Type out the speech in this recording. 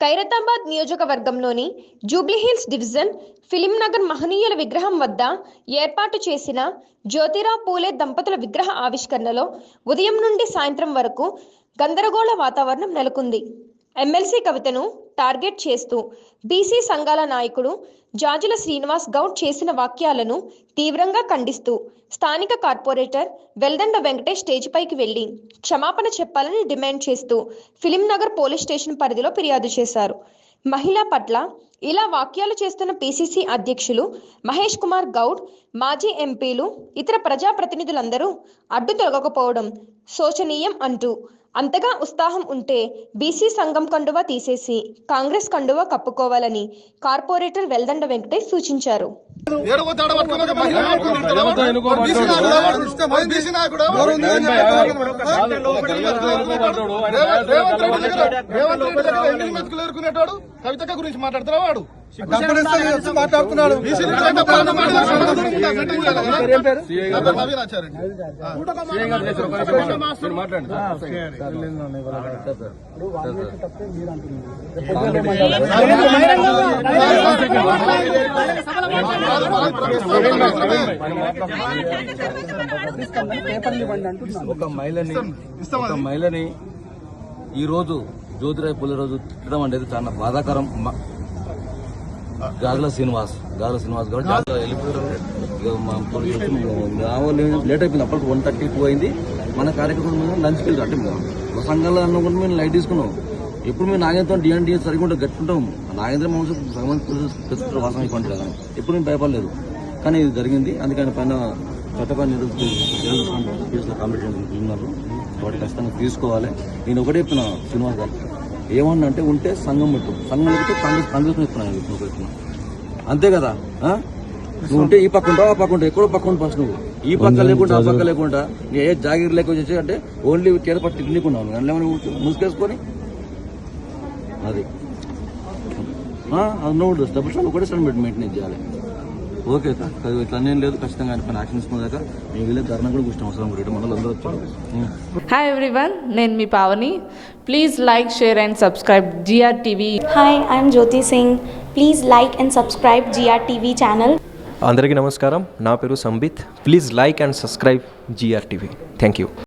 ఖైరతాబాద్ నియోజకవర్గంలోని Jubilee Hills division film Nagar మహనీయుల విగ్రహం వద్ద ఏర్పాటు చేసిన జ్యోతిరావు పూలే దంపతుల విగ్రహ ఆవిష్కరణలో ఉదయం నుండి సాయంత్రం వరకు గందరగోళ వాతావరణం నెలకొంది. ఎమ్మెల్సీ కవితను టార్గెట్ చేస్తూ బీసీ సంఘాల నాయకుడు జాజుల శ్రీనివాస్ గౌడ్ చేసిన వాక్యాలను తీవ్రంగా ఖండిస్తూ స్థానిక కార్పొరేటర్ వెల్దండ వెంకటేష్ స్టేజ్పైకి వెళ్ళి క్షమాపణ చెప్పాలని డిమాండ్ చేస్తూ ఫిలిం నగర్ పోలీస్ స్టేషన్ పరిధిలో ఫిర్యాదు చేశారు. మహిళ పట్ల ఇలా వాక్యాలు చేస్తున్న పిసిసి అధ్యక్షులు మహేష్ కుమార్ గౌడ్ మాజీ ఎంపీలు ఇతర ప్రజాప్రతినిధులందరూ అడ్డు తొలగకపోవడం శోచనీయం అంటూ అంతగా ఉత్సాహం ఉంటే బీసీ సంఘం కండువా తీసేసి కాంగ్రెస్ కండువా కప్పుకోవాలని కార్పొరేటర్ వెల్దండ వెంకటేష్ సూచించారు. కవితక గురించి మాట్లాడుతున్నా వాడు మాట్లాడుతున్నాడు ఒక మహిళని ఒక మహిళని ఈ రోజు జ్యోతిరాయ్ పులి రోజు తిట్టడం అనేది చాలా బాధాకరం గాజుల శ్రీనివాస్ గాజుల శ్రీనివాస్ గారు వెళ్ళిపోయారు. లేట్ అయిపోయింది. అప్పటికి వన్ థర్టీ టూ అయింది. మన కార్యక్రమం మీద లంచ్ పిల్లలు అంటే మా సంఘాలు అనుకుంటే మేము లైట్ తీసుకున్నాం. ఎప్పుడు మేము నాగేంద్రతో డిఎన్టీ సరిగ్గా ఉంటే గట్టుకుంటాం. నాగేంద్ర మాంసం సగం వాసన ఇవ్వండి కదా ఎప్పుడు మేము భయపడలేదు. కానీ ఇది జరిగింది. అందుకని పైన చట్టపైన కేసులో కాంపిటీషన్ ఉన్నారు. వాటి ఖచ్చితంగా తీసుకోవాలి. నేను ఒకటే చెప్పిన శ్రీనివాస్ గారు ఏమన్నా అంటే ఉంటే సంఘం పెట్టు. సంఘం పెడితే కాంగ్రెస్ కాంగ్రెస్ చెప్తున్నాను నువ్వు అంతే కదా? నువ్వు ఉంటే ఈ పక్క ఉంటావు ఆ పక్క ఉంటావు ఎక్కడో పక్క ఉంటు ఫస్ట్ నువ్వు. ఈ పక్క లేకుండా ఆ పక్క లేకుండా. నీ ఏ జాగిరి లేక వచ్చేసి అంటే ఓన్లీ చేత పట్టి అందులో ఏమైనా ముసుకేసుకొని అది. అది నువ్వు డబ్బులు ఒకటే సార్ మెయింటైన్ చేయాలి. Okay sir. అది ఇట్లా నేను లేదు ఖచ్చితంగా ఆయన పైన యాక్షన్ తీసుకున్నాక మీ వీళ్ళే ధర్నా కూడా కూర్చొని అవసరం రెండు మండలు అందరూ వచ్చారు. హాయ్ ఎవ్రీవన్ నేను మీ Pavani. Please like share and subscribe G R Hi, I'm Jyoti Singh. Please like and subscribe GRTV channel. అందరికీ నమస్కారం. నా పేరు Sambit. Please like and subscribe G R TV thank you